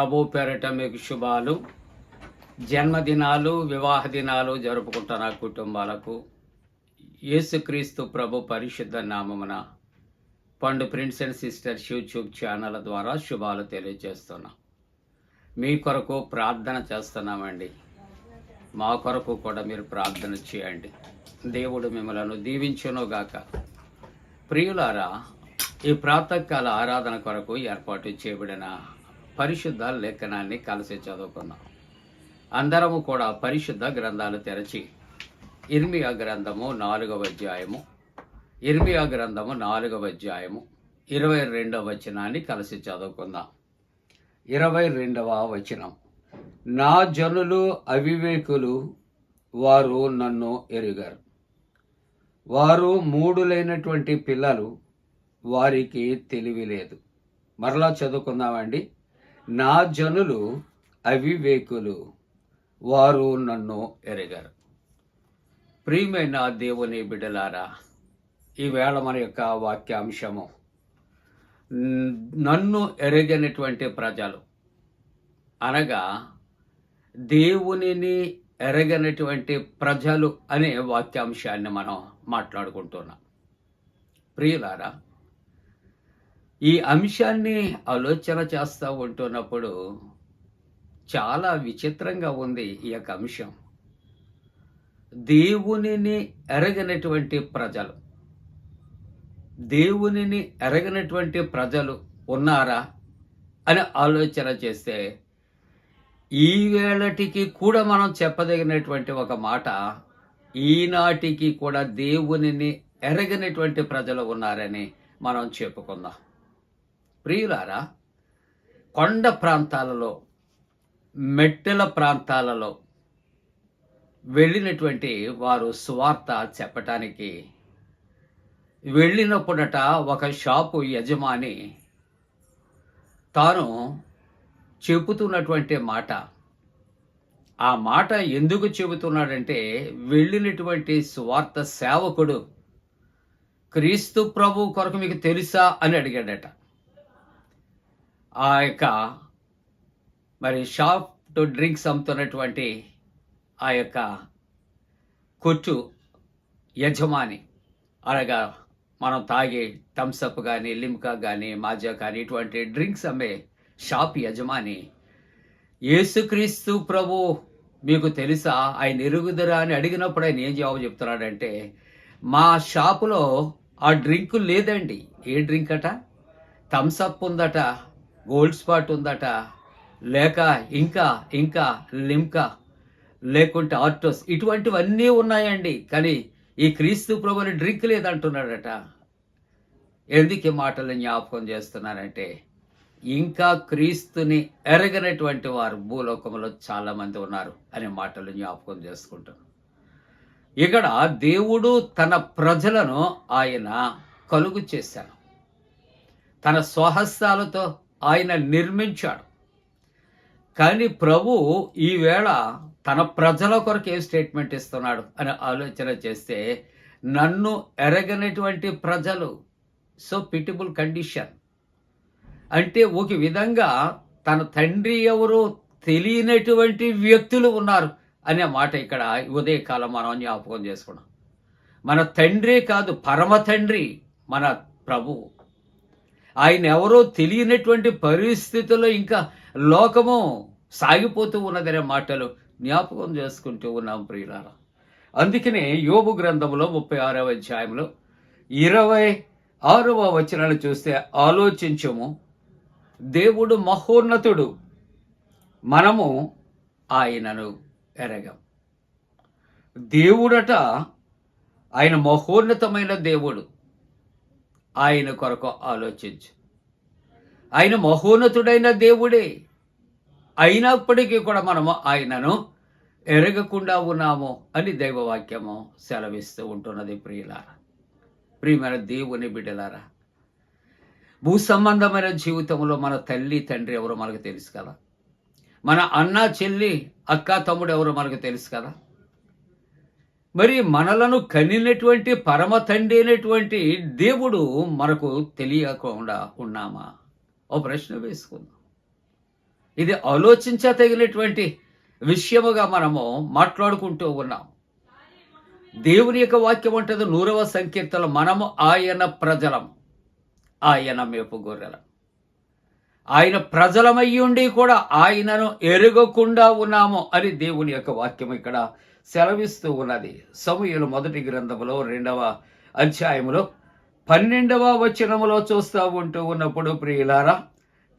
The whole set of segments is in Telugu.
ప్రభు పేరట మీకు శుభాలు. జన్మదినాలు వివాహ దినాలు జరుపుకుంటున్న కుటుంబాలకు యేసుక్రీస్తు ప్రభు పరిశుద్ధ నామమున Pandu prince and sisters YouTube channel ద్వారా శుభాలు తెలియజేస్తున్నాం. మీ కొరకు ప్రార్థన చేస్తున్నామండి. మా కొరకు కూడా మీరు ప్రార్థన చేయండి. దేవుడు మిమ్మలను దీవించునుగాక. ప్రియులారా ఈ ప్రాతకాల ఆరాధన కొరకు ఏర్పాటు చేయబడిన పరిశుద్ధ లేఖనాన్ని కలిసి చదువుకున్నాం. అందరము కూడా పరిశుద్ధ గ్రంథాలు తెరచి ఇర్మియా గ్రంథము నాలుగవ అధ్యాయము ఇర్మియా గ్రంథము నాలుగవ అధ్యాయము ఇరవై రెండవ వచనాన్ని కలిసి చదువుకుందాం. ఇరవై రెండవ వచనం నా జనులు అవివేకులు వారు నన్ను ఎరుగారు. వారు మూడులైనటువంటి పిల్లలు వారికి తెలివి లేదు. మరలా చదువుకుందామండి. నా జనులు అవివేకులు వారు నన్ను ఎరగారు. ప్రియమైన దేవుని బిడ్డలారా ఈవేళ మన యొక్క వాక్యాంశము నన్ను ఎరగనటువంటి ప్రజలు. అనగా దేవునిని ఎరగనటువంటి ప్రజలు అనే వాక్యాంశాన్ని మనం మాట్లాడుకుంటున్నాం. ప్రియులారా ఈ అంశాన్ని ఆలోచన చేస్తూ ఉంటున్నప్పుడు చాలా విచిత్రంగా ఉంది ఈ యొక్క అంశం. దేవునిని ఎరగనటువంటి ప్రజలు. దేవునిని ఎరగనటువంటి ప్రజలు ఉన్నారా అని ఆలోచన చేస్తే ఈ వేళటికి కూడా మనం చెప్పదగినటువంటి ఒక మాట ఈనాటికి కూడా దేవునిని ఎరగనటువంటి ప్రజలు ఉన్నారని మనం చెప్పుకుందాం. ప్రియులారా కొండ ప్రాంతాలలో మెట్టెల ప్రాంతాలలో వెళ్ళినటువంటి వారు సువార్త చెప్పటానికి వెళ్ళినప్పుడట ఒక షాపు యజమాని తాను చెబుతున్నటువంటి మాట. ఆ మాట ఎందుకు చెబుతున్నాడంటే వెళ్ళినటువంటి స్వార్థ సేవకుడు క్రీస్తు ప్రభు కొరకు మీకు తెలుసా అని అడిగాడట. ఆ యొక్క మరి షాప్ టు డ్రింక్స్ అమ్ముతున్నటువంటి ఆ యొక్క కొట్టు యజమాని. అనగా మనం తాగే థమ్స్అప్ కానీ లిమ్కా కానీ మాజా కానీ ఇటువంటి డ్రింక్స్ అమ్మే షాప్ యజమాని యేసుక్రీస్తు ప్రభు మీకు తెలుసా? ఆయన ఎరుగుదరా? అని అడిగినప్పుడు ఆయన ఏం జవాబు చెప్తున్నాడంటే మా షాపులో ఆ డ్రింక్ లేదండి. ఏ డ్రింక్ అట థమ్స్అప్ ఉందట. గోల్డ్ స్పాట్ ఉందట. లేక ఇంకా ఇంకా లిమ్కా లేకుంటే ఆర్టోస్ ఇటువంటివన్నీ ఉన్నాయండి. కానీ ఈ క్రీస్తు ప్రభుని డ్రింక్ లేదంటున్నాడట. ఎందుకు ఈ మాటలు జ్ఞాపకం చేస్తున్నారంటే ఇంకా క్రీస్తుని ఎరగనటువంటి వారు భూలోకంలో చాలామంది ఉన్నారు అనే మాటలు జ్ఞాపకం చేసుకుంటాను ఇక్కడ దేవుడు తన ప్రజలను ఆయన కలుగు చేశాను తన స్వహస్తాలతో ఆయన నిర్మించాడు. కానీ ప్రభు ఈవేళ తన ప్రజల కొరకు ఏ స్టేట్మెంట్ ఇస్తున్నాడు అని ఆలోచన చేస్తే నన్ను ఎరగనటువంటి ప్రజలు సో పిటిబుల్ కండిషన్. అంటే ఒక విధంగా తన తండ్రి ఎవరో తెలియనటువంటి వ్యక్తులు ఉన్నారు అనే మాట ఇక్కడ ఉదయకాలం మనం జ్ఞాపకం చేసుకున్నాం. మన తండ్రి కాదు పరమ తండ్రి మన ప్రభువు ఆయన ఎవరో తెలియనటువంటి పరిస్థితుల్లో ఇంకా లోకము సాగిపోతూ ఉన్నదనే మాటలు జ్ఞాపకం చేసుకుంటూ ఉన్నాం ప్రియులారా. అందుకనే యోబు గ్రంథంలో ముప్పై ఆరవ అధ్యాయంలో ఇరవై ఆరవ వచనాలు చూస్తే ఆలోచించము. దేవుడు మహోన్నతుడు మనము ఆయనను ఎరగం. దేవుడట ఆయన మహోన్నతమైన దేవుడు. ఆయన కొరకు ఆలోచించు. ఆయన మహోన్నతుడైన దేవుడే. అయినప్పటికీ కూడా మనము ఆయనను ఎరగకుండా ఉన్నాము అని దైవవాక్యము సెలవిస్తూ ఉంటున్నది ప్రియులారా. ప్రియమైన దేవుని బిడ్డలారా భూ సంబంధమైన జీవితంలో మన తల్లి తండ్రి ఎవరో మనకు తెలుసు కదా. మన అన్న చెల్లి అక్క తమ్ముడు ఎవరో మనకు తెలుసు కదా. మరి మనలను కనినటువంటి పరమ తండ్రి అయినటువంటి దేవుడు మనకు తెలియకుండా ఉన్నామా? ఓ ప్రశ్న వేసుకుందాం. ఇది ఆలోచించతగినటువంటి విషయముగా మనము మాట్లాడుకుంటూ ఉన్నాం. దేవుని యొక్క వాక్యం అంటది నూరవ సంకీర్తన మనము ఆయన ప్రజలం ఆయన మేపు గొర్రెలం. ఆయన ప్రజలమయ్యుండి కూడా ఆయనను ఎరగకుండా ఉన్నాము అని దేవుని యొక్క వాక్యం ఇక్కడ సెలవిస్తూ ఉన్నది. సమూహలు మొదటి గ్రంథములో రెండవ అధ్యాయములో పన్నెండవ వచనములో చూస్తూ ఉంటూ ఉన్నప్పుడు ప్రియులారా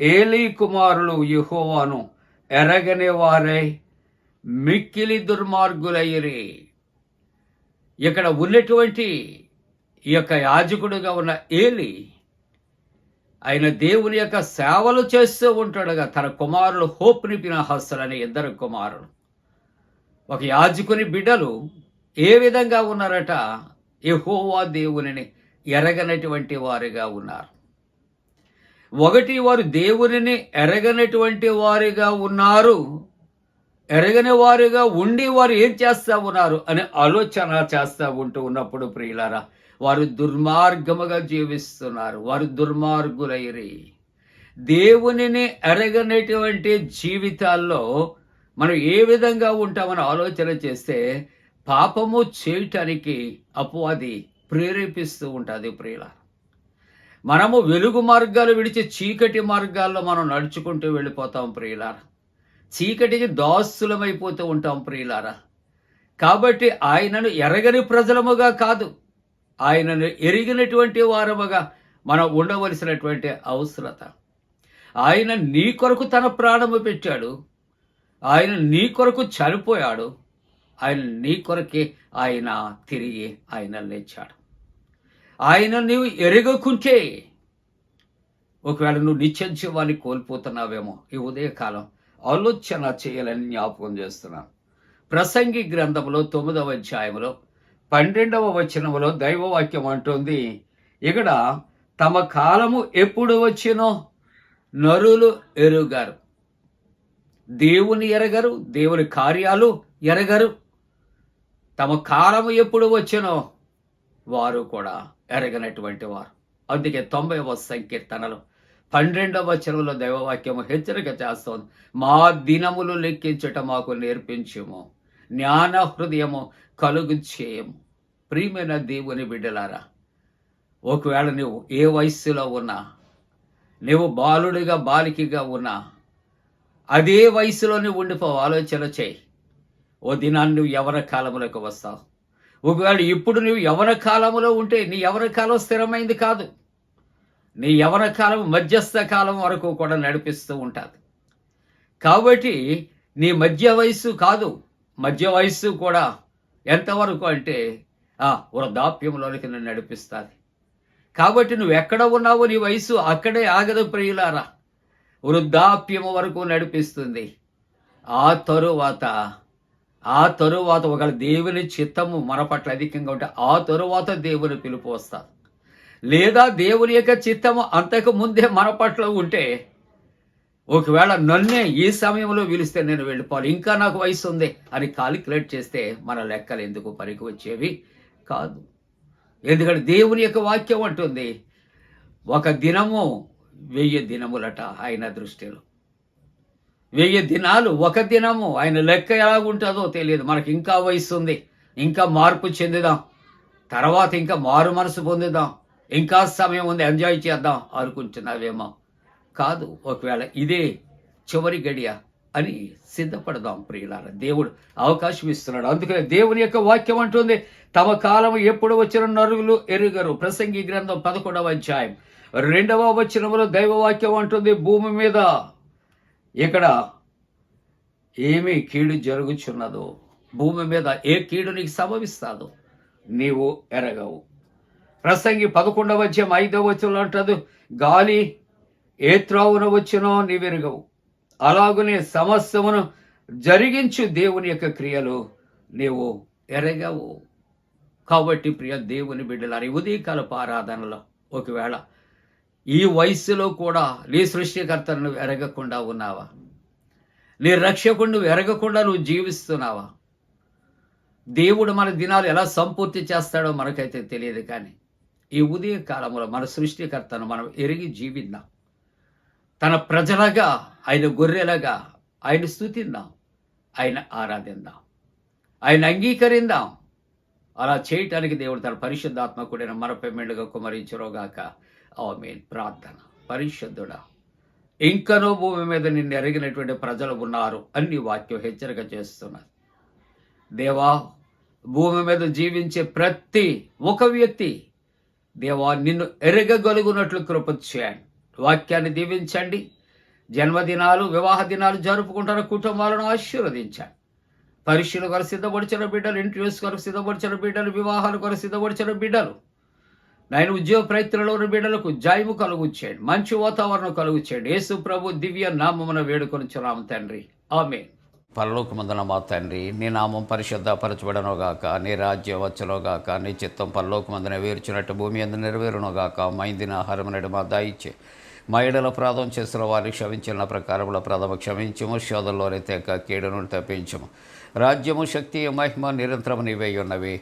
ఏలీ కుమారులు యుహోవాను ఎరగని వారై మిక్కిలి దుర్మార్గులయ్యరి. ఇక్కడ ఉన్నటువంటి ఈ యొక్క యాజకుడుగా ఉన్న ఏలి ఆయన దేవుని యొక్క సేవలు చేస్తూ ఉంటాడుగా. తన కుమారులు హోప్ పినహస్సులు అనే ఇద్దరు కుమారులు. ఒక యాజకుని బిడ్డలు ఏ విధంగా ఉన్నారట? యహోవా దేవునిని ఎరగనటువంటి వారిగా ఉన్నారు. ఒకటి వారు దేవునిని ఎరగనటువంటి వారిగా ఉన్నారు. ఎరగని వారిగా ఉండి వారు ఏం చేస్తూ ఉన్నారు అనే ఆలోచన చేస్తూ ఉంటూ ఉన్నప్పుడు ప్రియులారా వారు దుర్మార్గముగా జీవిస్తున్నారు. వారు దుర్మార్గులైరి. దేవునిని ఎరగనటువంటి జీవితాల్లో మనం ఏ విధంగా ఉంటామని ఆలోచన చేస్తే పాపము చేయటానికి అపవాది ప్రేరేపిస్తూ ఉంటుంది ప్రియుల మనము వెలుగు మార్గాలు విడిచి చీకటి మార్గాల్లో మనం నడుచుకుంటూ వెళ్ళిపోతాం ప్రియులారా. చీకటికి దాస్తులమైపోతూ ఉంటాం ప్రియులారా. కాబట్టి ఆయనను ఎరగని ప్రజలముగా కాదు ఆయనను ఎరిగినటువంటి వారముగా మనం ఉండవలసినటువంటి అవసరత. ఆయన నీ కొరకు తన ప్రాణము పెట్టాడు ఆయన నీ కొరకు చనిపోయాడు. ఆయన నీ కొరకే ఆయన తిరిగి ఆయన లేచాడు ఆయన నీవు ఎరగకుంటే ఒకవేళ నువ్వు నిత్య జీవాన్ని కోల్పోతున్నావేమో ఈ ఉదయకాలం ఆలోచన చేయాలని జ్ఞాపకం చేస్తున్నాను. ప్రసంగి గ్రంథంలో తొమ్మిదవ అధ్యాయంలో పన్నెండవ వచనంలో దైవవాక్యం అంటుంది ఇక్కడ తమ కాలము ఎప్పుడు వచ్చినో నరులు ఎరుగారు. దేవుని ఎరగరు దేవుని కార్యాలు ఎరగరు. తమ కాలము ఎప్పుడు వచ్చినో వారు కూడా ఎరగనటువంటి వారు. అందుకే తొంభైవ సంకీర్తనలు పన్నెండవ చెరువులో దైవవాక్యము హెచ్చరిక చేస్తోంది. మా దినములు లెక్కించట మాకు నేర్పించము. జ్ఞాన హృదయము కలుగు చేయము ప్రియమైన దేవుని బిడ్డలారా ఒకవేళ నువ్వు ఏ వయస్సులో ఉన్నా నువ్వు బాలుడిగా బాలికగా ఉన్నా అదే వయసులోనే ఉండిపో ఆలోచన చేయి. ఓ దినాన్ని నువ్వు యవన కాలంలోకి వస్తావు. ఒకవేళ ఇప్పుడు నువ్వు యవన కాలంలో ఉంటే నీ యవన కాలం స్థిరమైంది కాదు. నీ యవన కాలం మధ్యస్థ కాలం వరకు కూడా నడిపిస్తూ ఉంటుంది. కాబట్టి నీ మధ్య వయస్సు కాదు. మధ్య వయస్సు కూడా ఎంతవరకు అంటే ఆ వృద్ధాప్యంలోనికి నన్ను నడిపిస్తుంది. కాబట్టి నువ్వు ఎక్కడ ఉన్నావో నీ వయసు అక్కడే ఆగదు ప్రియులారా. వృద్ధాప్యము వరకు నడిపిస్తుంది. ఆ తరువాత ఆ తరువాత ఒకవేళ దేవుని చిత్తము మన పట్ల అధికంగా ఉంటే ఆ తరువాత దేవుని పిలుపు వస్తారు లేదా దేవుని యొక్క చిత్తము అంతకు ముందే మన పట్ల ఉంటే ఒకవేళ నన్నే ఈ సమయంలో పిలిస్తే నేను వెళ్ళిపోవాలి. ఇంకా నాకు వయసు ఉంది అని కాలిక్యులేట్ చేస్తే మన లెక్కలు ఎందుకు పనికి వచ్చేవి కాదు. ఎందుకంటే దేవుని యొక్క వాక్యం అంటుంది ఒక దినము వెయ్యి దినములట ఆయన దృష్టిలో. వెయ్యి దినాలు ఒక దినము ఆయన లెక్క ఎలాగుంటుందో తెలియదు. మనకి ఇంకా వయసు ఉంది. ఇంకా మార్పు చెందుదాం. తర్వాత ఇంకా మారు మనసు పొందుదాం. ఇంకా సమయం ఉంది. ఎంజాయ్ చేద్దాం అనుకుంటున్నావేమో. కాదు ఒకవేళ ఇదే చివరి గడియ అని సిద్ధపడదాం ప్రియులార. దేవుడు అవకాశం ఇస్తున్నాడు. అందుకనే దేవుని యొక్క వాక్యం అంటుంది తమ కాలం ఎప్పుడు వచ్చిన నరుగులు ఎరుగరు. ప్రసంగి గ్రంథం పదకొండవ అధ్యాయం. రెండవ వచనములో దైవవాక్యం అంటుంది భూమి మీద. ఇక్కడ ఏమి కీడు జరుగుచున్నదో భూమి మీద ఏ కీడు నీకు సంభవిస్తాదో నీవు ఎరగవు. ప్రసంగి పదకొండవ అధ్యాయం ఐదవ వచనంలో అంటది గాలి ఏ త్రావున వచ్చినో నీవెరగవు అలాగనే సమస్యమును జరిగించు దేవుని యొక్క క్రియలు నీవు ఎరగవు. కాబట్టి ప్రియ దేవుని బిడ్డలారి ఉదయకాలపు ఆరాధనలో ఒకవేళ ఈ వయస్సులో కూడా నీ సృష్టికర్తను ఎరగకుండా ఉన్నావా? నీ రక్షకుడు ఎరగకుండా నువ్వు జీవిస్తున్నావా? దేవుడు మన దినాలు ఎలా సంపూర్తి చేస్తాడో మనకైతే తెలియదు కానీ ఈ ఉదయ కాలంలో మన సృష్టికర్తను మనం ఎరిగి జీవిద్దాం. తన ప్రజలగా ఆయన గొర్రెలగా ఆయన స్థుతిందాం ఆయన ఆరాధిందాం ఆయన అంగీకరిందాం అలా చేయటానికి దేవుడు తన పరిశుద్ధాత్మ కూడా మన పెమ్మెండుగా కుమరించరోగాక. ఆమెన్. ప్రార్థన. పరిశుద్ధుడా ఇంకనో భూమి మీద నిన్ను ఎరిగినటువంటి ప్రజలు ఉన్నారు అన్ని వాక్యం హెచ్చరిక చేస్తున్నది. దేవా భూమి మీద జీవించే ప్రతి ఒక వ్యక్తి దేవా నిన్ను ఎరగగలుగునట్లు కృప చేయండి. వాక్యాన్ని దీవించండి. జన్మదినాలు వివాహ దినాలు జరుపుకుంటున్న కుటుంబాలను ఆశీర్వదించండి. పరీక్షలు కొరకు సిద్ధపడిచిన బిడ్డలు ఇంటర్వ్యూస్ కొరకు సిద్ధపడిచిన బిడ్డలు వివాహాలు కొరకు సిద్ధపడిచిన బిడ్డలు నేను ఉద్యోగ ప్రయత్నంలో ఉన్న బిడ్డలకు జాయిము కలుగు చేయండి మంచి వాతావరణం కలుగు చేయండి యేసు ప్రభు దివ్య నామమున వేడుకొని చున్నాము తండ్రి. ఆమె పరలోకమందున మా తండ్రి నీ నామం పరిశుద్ధపరచబడనుగాక నీ రాజ్యం వచ్చునుగాక నీ చిత్తం పరలోకమందున వేర్చినట్టు భూమి అందు నెరవేరునుగాక మైందిన ఆహారం నేడు మా దాయిచ్చే. మా ఏడల ప్రాధం చేసిన వారిని క్షమించిన ప్రకారముల ప్రథమ క్షమించము. శోధంలోనే తెక కీడును తప్పించము. రాజ్యము శక్తి మహిమ నిరంతరం నీవై ఉన్నవి.